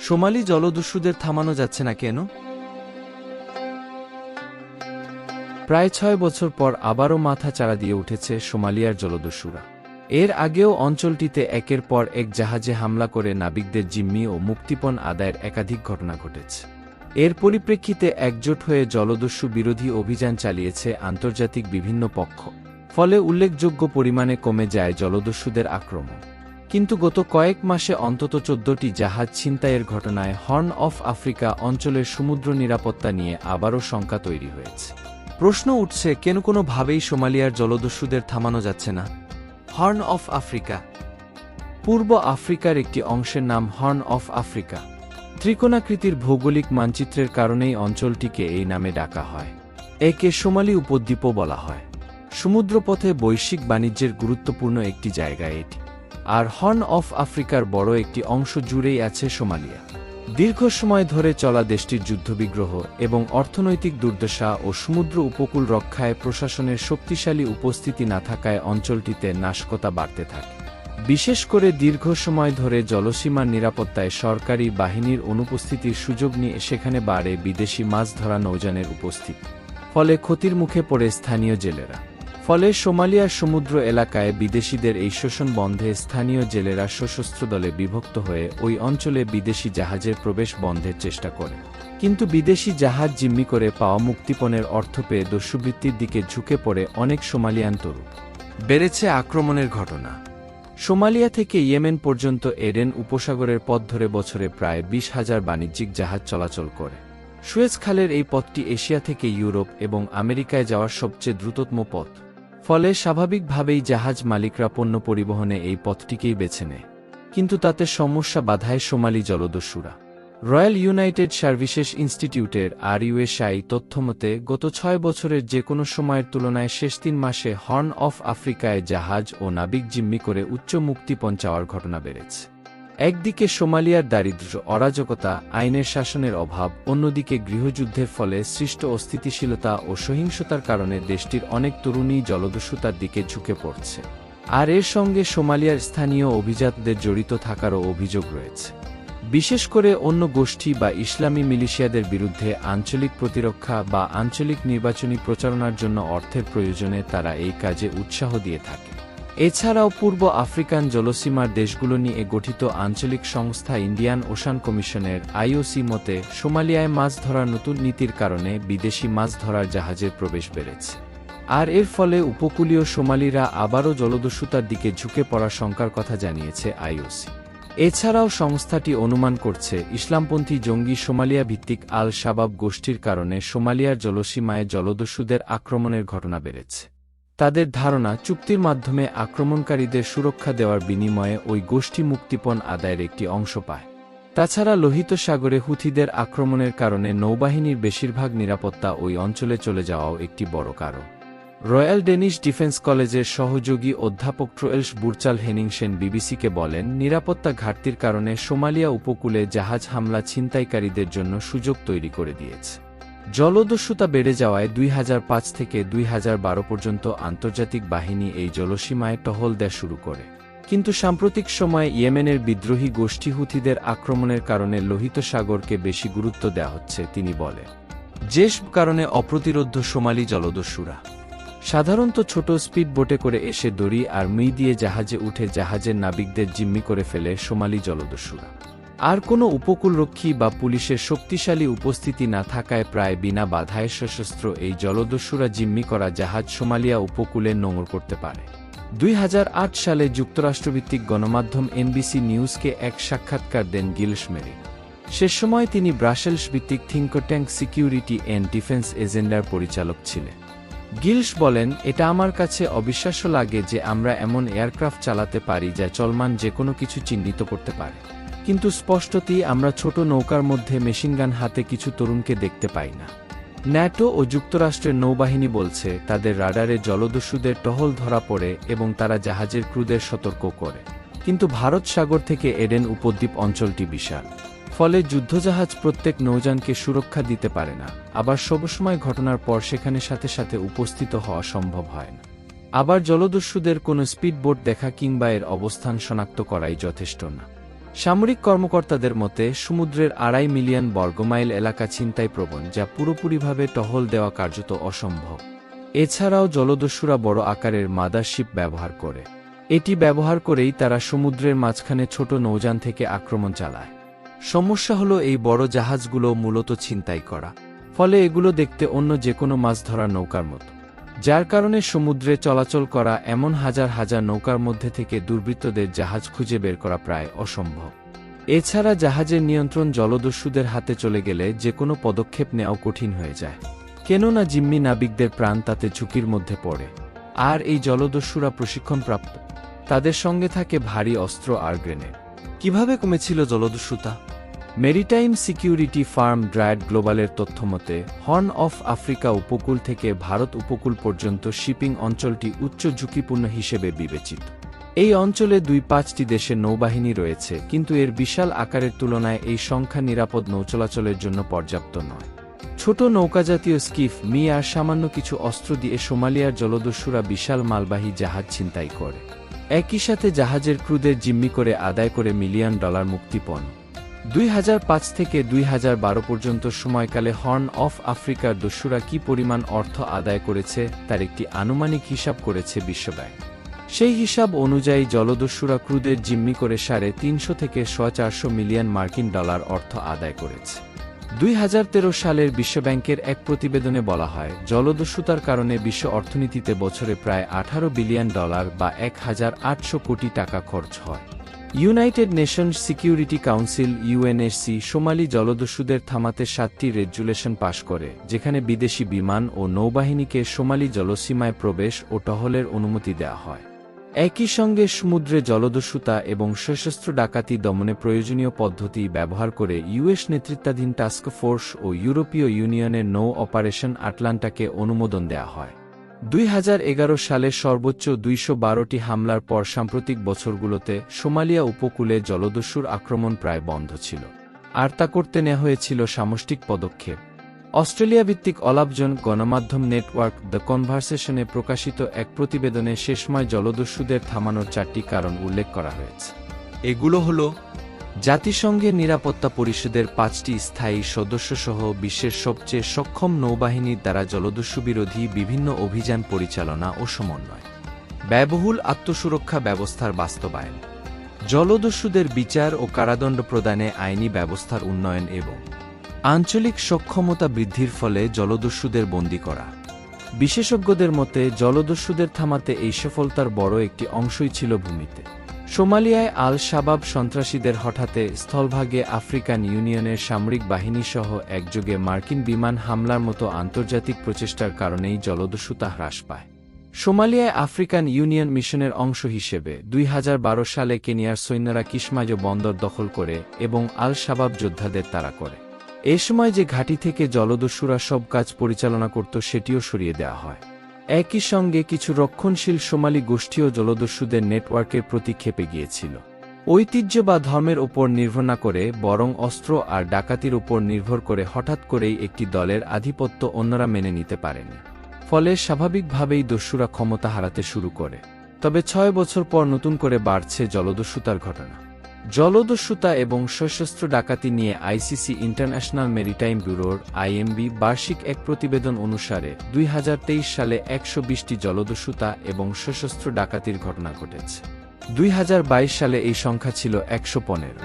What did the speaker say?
Somali জলদস্যুদের থামানো যাচ্ছে না কেন? প্রায় ছয় বছর পর আবারও মাথা চাড়া দিয়ে উঠেছে সোমালিয়ার জলদস্যুরা। এর আগেও অঞ্চলটিতে একের পর এক জাহাজে হামলা করে নাবিকদের জিম্মি ও মুক্তিপণ আদায়ের একাধিক ঘটনা ঘটেছে। এর পরিপ্রেক্ষিতে একজোট হয়ে জলদস্যু বিরোধী অভিযান চালিয়েছে আন্তর্জাতিক বিভিন্ন পক্ষ। ফলে উল্লেখযোগ্য পরিমাণে কমে যায় জলদস্যুদের আক্রমণ। কিন্তু গত কয়েক মাসে অন্তত চোদ্দটি জাহাজ ছিনতাইয়ের ঘটনায় হর্ন অফ আফ্রিকা অঞ্চলের সমুদ্র নিরাপত্তা নিয়ে আবারও শঙ্কা তৈরি হয়েছে। প্রশ্ন উঠছে, কেন কোনোভাবেই সোমালিয়ার জলদস্যুদের থামানো যাচ্ছে না? Horn of Africa. পূর্ব আফ্রিকার একটি অংশের নাম হর্ন অফ আফ্রিকা। ত্রিকোণাকৃতির ভৌগোলিক মানচিত্রের কারণেই অঞ্চলটিকে এই নামে ডাকা হয়। একে সোমালি উপদ্বীপও বলা হয়। সমুদ্রপথে বৈশ্বিক বাণিজ্যের গুরুত্বপূর্ণ একটি জায়গা এটি। আর হর্ন অফ আফ্রিকার বড় একটি অংশ জুড়েই আছে সোমালিয়া। দীর্ঘ সময় ধরে চলা দেশটির যুদ্ধবিগ্রহ এবং অর্থনৈতিক দুর্দশা ও সমুদ্র উপকূল রক্ষায় প্রশাসনের শক্তিশালী উপস্থিতি না থাকায় অঞ্চলটিতে নাশকতা বাড়তে থাকে। বিশেষ করে দীর্ঘ সময় ধরে জলসীমার নিরাপত্তায় সরকারি বাহিনীর অনুপস্থিতির সুযোগ নিয়ে সেখানে বাড়ে বিদেশি মাছ ধরা নৌযানের উপস্থিতি। ফলে ক্ষতির মুখে পড়ে স্থানীয় জেলেরা। ফলে সোমালিয়ার সমুদ্র এলাকায় বিদেশিদের এই শোষণ বন্ধে স্থানীয় জেলেরা সশস্ত্র দলে বিভক্ত হয়ে ওই অঞ্চলে বিদেশি জাহাজের প্রবেশ বন্ধের চেষ্টা করে। কিন্তু বিদেশি জাহাজ জিম্মি করে পাওয়া মুক্তিপণের অর্থ পেয়ে দস্যুবৃত্তির দিকে ঝুঁকে পড়ে অনেক সোমালিয়ান তরু বেড়েছে আক্রমণের ঘটনা। সোমালিয়া থেকে ইয়েমেন পর্যন্ত এডেন উপসাগরের পথ ধরে বছরে প্রায় বিশ হাজার বাণিজ্যিক জাহাজ চলাচল করে। সুয়েজ খালের এই পথটি এশিয়া থেকে ইউরোপ এবং আমেরিকায় যাওয়ার সবচেয়ে দ্রুততম পথ। ফলে স্বাভাবিকভাবেই জাহাজ মালিকরা পণ্য পরিবহনে এই পথটিকেই বেছে নেয়। কিন্তু তাতে সমস্যা বাধায় সোমালি জলদস্যুরা। রয়্যাল ইউনাইটেড সার্ভিসেস ইনস্টিটিউটের আর ইউএসআই তথ্যমতে, গত ছয় বছরের যে কোনো সময়ের তুলনায় শেষ তিন মাসে হর্ন অফ আফ্রিকায় জাহাজ ও নাবিক জিম্মি করে উচ্চ মুক্তিপণ চাওয়ার ঘটনা বেড়েছে। একদিকে সোমালিয়ার দারিদ্র্য অরাজকতা, আইনের শাসনের অভাব, অন্যদিকে গৃহযুদ্ধের ফলে সৃষ্ট অস্থিতিশীলতা ও সহিংসতার কারণে দেশটির অনেক তরুণী জলদস্যুতার দিকে ঝুঁকে পড়ছে। আর এর সঙ্গে সোমালিয়ার স্থানীয় অভিজাতদের জড়িত থাকারও অভিযোগ রয়েছে। বিশেষ করে অন্য গোষ্ঠী বা ইসলামী মিলিশিয়াদের বিরুদ্ধে আঞ্চলিক প্রতিরক্ষা বা আঞ্চলিক নির্বাচনী প্রচারণার জন্য অর্থের প্রয়োজনে তারা এই কাজে উৎসাহ দিয়ে থাকে। এছাড়াও পূর্ব আফ্রিকান জলসীমার দেশগুলো নিয়ে গঠিত আঞ্চলিক সংস্থা ইন্ডিয়ান ওশান কমিশনের আইওসি মতে, সোমালিয়ায় মাছ ধরার নতুন নীতির কারণে বিদেশি মাছ ধরার জাহাজের প্রবেশ বেড়েছে। আর এর ফলে উপকূলীয় সোমালিরা আবারও জলদস্যুতার দিকে ঝুঁকে পড়ার শঙ্কার কথা জানিয়েছে আইওসি। এছাড়াও সংস্থাটি অনুমান করছে, ইসলামপন্থী জঙ্গি সোমালিয়া ভিত্তিক আল শাবাব গোষ্ঠীর কারণে সোমালিয়ার জলসীমায় জলদস্যুদের আক্রমণের ঘটনা বেড়েছে। তাদের ধারণা চুক্তির মাধ্যমে আক্রমণকারীদের সুরক্ষা দেওয়ার বিনিময়ে ওই গোষ্ঠী মুক্তিপণ আদায়ের একটি অংশ পায়। তাছাড়া লোহিত সাগরে হুথিদের আক্রমণের কারণে নৌবাহিনীর বেশিরভাগ নিরাপত্তা ওই অঞ্চলে চলে যাওয়াও একটি বড় কারণ। রয়্যাল ডেনিশ ডিফেন্স কলেজের সহযোগী অধ্যাপক ট্রোয়েলস বুরচাল হেনিংসেন বিবিসিকে বলেন, নিরাপত্তা ঘাটতির কারণে সোমালিয়া উপকূলে জাহাজ হামলা ছিনতাইকারীদের জন্য সুযোগ তৈরি করে দিয়েছে। জলদস্যুতা বেড়ে যাওয়ায় দুই হাজার পাঁচ থেকে দুই হাজার বারো পর্যন্ত আন্তর্জাতিক বাহিনী এই জলসীমায় টহল দেয়া শুরু করে। কিন্তু সাম্প্রতিক সময়ে ইয়েমেনের বিদ্রোহী গোষ্ঠী হুথিদের আক্রমণের কারণে লোহিত সাগরকে বেশি গুরুত্ব দেওয়া হচ্ছে, তিনি বলে যেস কারণে অপ্রতিরোধ্য সোমালি জলদস্যুরা। সাধারণত ছোট স্পিড বোটে করে এসে দড়ি আর মি দিয়ে জাহাজে উঠে জাহাজের নাবিকদের জিম্মি করে ফেলে সোমালি জলদস্যুরা। আর কোনো উপকূলরক্ষী বা পুলিশের শক্তিশালী উপস্থিতি না থাকায় প্রায় বিনা বাধায় সশস্ত্র এই জলদস্যুরা জিম্মি করা জাহাজ সোমালিয়া উপকূলে নোঙর করতে পারে। দুই হাজার আট সালে যুক্তরাষ্ট্রভিত্তিক গণমাধ্যম এনবিসি নিউজকে এক সাক্ষাৎকার দেন গিলস মেরি সে সময় তিনি ব্রাসেলস ভিত্তিক think tank security and defence এজেন্ডার পরিচালক ছিলেন। গিলস বলেন, এটা আমার কাছে অবিশ্বাস্য লাগে যে আমরা এমন এয়ারক্রাফট চালাতে পারি যা চলমান যে কোনো কিছু চিহ্নিত করতে পারে। কিন্তু স্পষ্টতই আমরা ছোট নৌকার মধ্যে মেশিনগান হাতে কিছু তরুণকে দেখতে পাই না। ন্যাটো ও যুক্তরাষ্ট্রের নৌবাহিনী বলছে, তাদের রাডারে জলদস্যুদের টহল ধরা পড়ে এবং তারা জাহাজের ক্রুদের সতর্ক করে। কিন্তু ভারত সাগর থেকে এডেন উপদ্বীপ অঞ্চলটি বিশাল। ফলে যুদ্ধজাহাজ প্রত্যেক নৌযানকে সুরক্ষা দিতে পারে না। আবার সবসময় ঘটনার পর সেখানে সাথে সাথে উপস্থিত হওয়া সম্ভব হয় না। আবার জলদস্যুদের কোনো স্পিডবোট দেখা কিংবা এর অবস্থান শনাক্ত করাই যথেষ্ট না। সামরিক কর্মকর্তাদের মতে, সমুদ্রের আড়াই মিলিয়ন বর্গমাইল এলাকা ছিনতাই প্রবণ, যা পুরোপুরিভাবে টহল দেওয়া কার্যত অসম্ভব। এছাড়াও জলদস্যুরা বড় আকারের মাদারশিপ ব্যবহার করে। এটি ব্যবহার করেই তারা সমুদ্রের মাঝখানে ছোট নৌযান থেকে আক্রমণ চালায়। সমস্যা হলো এই বড় জাহাজগুলো মূলত ছিনতাই করা। ফলে এগুলো দেখতে অন্য যে কোনো মাছ ধরার নৌকার মতো। যার কারণে সমুদ্রে চলাচল করা এমন হাজার হাজার নৌকার মধ্যে থেকে দুর্বৃত্তদের জাহাজ খুঁজে বের করা প্রায় অসম্ভব। এছাড়া জাহাজের নিয়ন্ত্রণ জলদস্যুদের হাতে চলে গেলে যে কোনো পদক্ষেপ নেওয়াও কঠিন হয়ে যায়। কেননা জিম্মি নাবিকদের প্রাণ তাতে ঝুঁকির মধ্যে পড়ে। আর এই জলদস্যুরা প্রশিক্ষণপ্রাপ্ত। তাদের সঙ্গে থাকে ভারী অস্ত্র আর গ্রেনেড। কীভাবে কমেছিল জলদস্যুতা? মেরিটাইম সিকিউরিটি ফার্ম ড্রায়াড গ্লোবালের তথ্যমতে হর্ন অফ আফ্রিকা উপকূল থেকে ভারত উপকূল পর্যন্ত শিপিং অঞ্চলটি উচ্চ ঝুঁকিপূর্ণ হিসেবে বিবেচিত। এই অঞ্চলে দুই পাঁচটি দেশের নৌবাহিনী রয়েছে, কিন্তু এর বিশাল আকারের তুলনায় এই সংখ্যা নিরাপদ নৌচলাচলের জন্য পর্যাপ্ত নয়। ছোট নৌকাজাতীয় স্কিফ মি আর সামান্য কিছু অস্ত্র দিয়ে সোমালিয়ার জলদস্যুরা বিশাল মালবাহী জাহাজ ছিনতাই করে। একই সাথে জাহাজের ক্রুদের জিম্মি করে আদায় করে মিলিয়ন ডলার মুক্তিপণ। দুই হাজার পাঁচ থেকে দুই হাজার বারো পর্যন্ত সময়কালে হর্ন অফ আফ্রিকার দস্যুরা কি পরিমাণ অর্থ আদায় করেছে, তার একটি আনুমানিক হিসাব করেছে বিশ্বব্যাংক। সেই হিসাব অনুযায়ী জলদস্যুরা ক্রুদের জিম্মি করে সাড়ে তিনশো থেকে চারশো মিলিয়ন মার্কিন ডলার অর্থ আদায় করেছে। দুই হাজার তেরো সালের বিশ্বব্যাংকের এক প্রতিবেদনে বলা হয়, জলদস্যুতার কারণে বিশ্ব অর্থনীতিতে বছরে প্রায় আঠারো বিলিয়ন ডলার বা এক হাজার আটশো কোটি টাকা খরচ হয়। United Nations Security Council UNSC Somali জলদস্যুদের থামাতে সাতটি রেজুলেশন পাশ করে, যেখানে বিদেশি বিমান ও নৌবাহিনীকে সোমালি জলসীমায় প্রবেশ ও টহলের অনুমতি দেওয়া হয়। একই সঙ্গে সমুদ্রে জলদস্যুতা এবং সশস্ত্র ডাকাতি দমনে প্রয়োজনীয় পদ্ধতি ব্যবহার করে ইউএস নেতৃত্বাধীন টাস্ক ফোর্স ও ইউরোপীয় ইউনিয়নের নৌ অপারেশন আটলান্টাকে অনুমোদন দেওয়া হয়। দুই সালে সর্বোচ্চ দুইশো বারোটি হামলার পর সাম্প্রতিক বছরগুলোতে সোমালিয়া উপকূলে জলদস্যুর আক্রমণ প্রায় বন্ধ ছিল। আর তা করতে নেওয়া হয়েছিল সামষ্টিক পদক্ষেপ। অস্ট্রেলিয়া ভিত্তিক অলাভজন গণমাধ্যম নেটওয়ার্ক দ্য কনভারসেশনে প্রকাশিত এক প্রতিবেদনে শেষময় জলদস্যুদের থামানোর চারটি কারণ উল্লেখ করা হয়েছে। এগুলো হল জাতিসংঘের নিরাপত্তা পরিষদের পাঁচটি স্থায়ী সদস্যসহ বিশ্বের সবচেয়ে সক্ষম নৌবাহিনীর দ্বারা জলদস্যু বিরোধী বিভিন্ন অভিযান পরিচালনা ও সমন্বয়। ব্যয়বহুল আত্মসুরক্ষা ব্যবস্থার বাস্তবায়ন। জলদস্যুদের বিচার ও কারাদণ্ড প্রদানে আইনি ব্যবস্থার উন্নয়ন এবং আঞ্চলিক সক্ষমতা বৃদ্ধির ফলে জলদস্যুদের বন্দী করা। বিশেষজ্ঞদের মতে, জলদস্যুদের থামাতে এই সফলতার বড় একটি অংশই ছিল ভূমিতে। সোমালিয়ায় আল শাবাব সন্ত্রাসীদের হঠাতে স্থলভাগে আফ্রিকান ইউনিয়নের সামরিক বাহিনীসহ একযোগে মার্কিন বিমান হামলার মতো আন্তর্জাতিক প্রচেষ্টার কারণেই জলদস্যুতা হ্রাস পায়। সোমালিয়ায় আফ্রিকান ইউনিয়ন মিশনের অংশ হিসেবে দুই হাজার বারো সালে কেনিয়ার সৈন্যরা কিসমাজো বন্দর দখল করে এবং আল শাবাব যোদ্ধাদের তাড়া করে। এ সময় যে ঘাঁটি থেকে জলদস্যুরা সব কাজ পরিচালনা করত, সেটিও সরিয়ে দেওয়া হয়। একই সঙ্গে কিছু রক্ষণশীল সোমালি গোষ্ঠীও জলদস্যুদের নেটওয়ার্কের প্রতি খেপে গিয়েছিল। ঐতিহ্য বা ধর্মের ওপর নির্ভর না করে, বরং অস্ত্র আর ডাকাতির উপর নির্ভর করে হঠাৎ করেই একটি দলের আধিপত্য অন্যরা মেনে নিতে পারেনি। ফলে স্বাভাবিকভাবেই দস্যুরা ক্ষমতা হারাতে শুরু করে। তবে ছয় বছর পর নতুন করে বাড়ছে জলদস্যুতার ঘটনা। জলদস্যুতা এবং সশস্ত্র ডাকাতি নিয়ে আইসিসি ইন্টারন্যাশনাল মেরিটাইম ব্যুরোর আইএমবি বার্ষিক এক প্রতিবেদন অনুসারে দুই হাজার তেইশ সালে একশো বিশটি জলদস্যুতা এবং সশস্ত্র ডাকাতির ঘটনা ঘটেছে। দুই হাজার বাইশ সালে এই সংখ্যা ছিল একশো পনেরো।